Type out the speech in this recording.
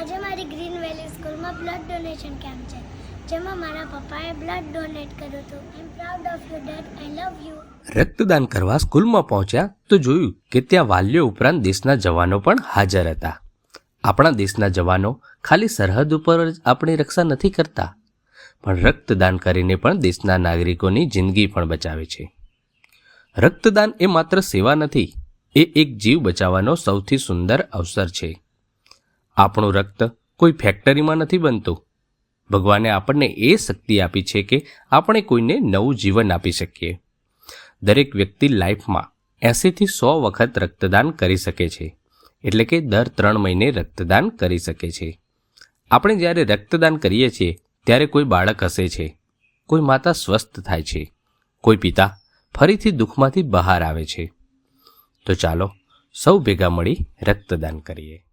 આજે મારી ગ્રીન વેલી સ્કૂલમાં બ્લડ ડોનેશન કેમ્પ છે, જેમાં મારા પપ્પાએ બ્લડ ડોનેટ કર્યું હતું. I am proud of you dad I love you રક્તદાન કરવા સ્કૂલમાં પહોંચ્યા તો જોયું કે ત્યાં વાલીઓ ઉપરાંત દેશના જવાનો પણ હાજર હતા. આપણા દેશના જવાનો ખાલી સરહદ ઉપર જ આપણી રક્ષા નથી કરતા, પણ રક્તદાન કરીને પણ દેશના નાગરિકોની જિંદગી પણ બચાવે છે. રક્તદાન એ માત્ર સેવા નથી, એ એક જીવ બચાવવાનો સૌથી સુંદર અવસર છે. આપણું રક્ત કોઈ ફેક્ટરીમાં નથી બનતું. ભગવાને આપણને એ શક્તિ આપી છે કે આપણે કોઈને નવું જીવન આપી શકીએ. દરેક વ્યક્તિ લાઈફમાં એંસીથી સો વખત રક્તદાન કરી શકે છે. એટલે કે દર ત્રણ મહિને રક્તદાન કરી શકે છે. આપણે જ્યારે રક્તદાન કરીએ છીએ, ત્યારે કોઈ બાળક હસે છે. કોઈ માતા સ્વસ્થ થાય છે. કોઈ પિતા ફરીથી દુઃખમાંથી બહાર આવે છે. તો ચાલો સૌ ભેગા મળી રક્તદાન કરીએ.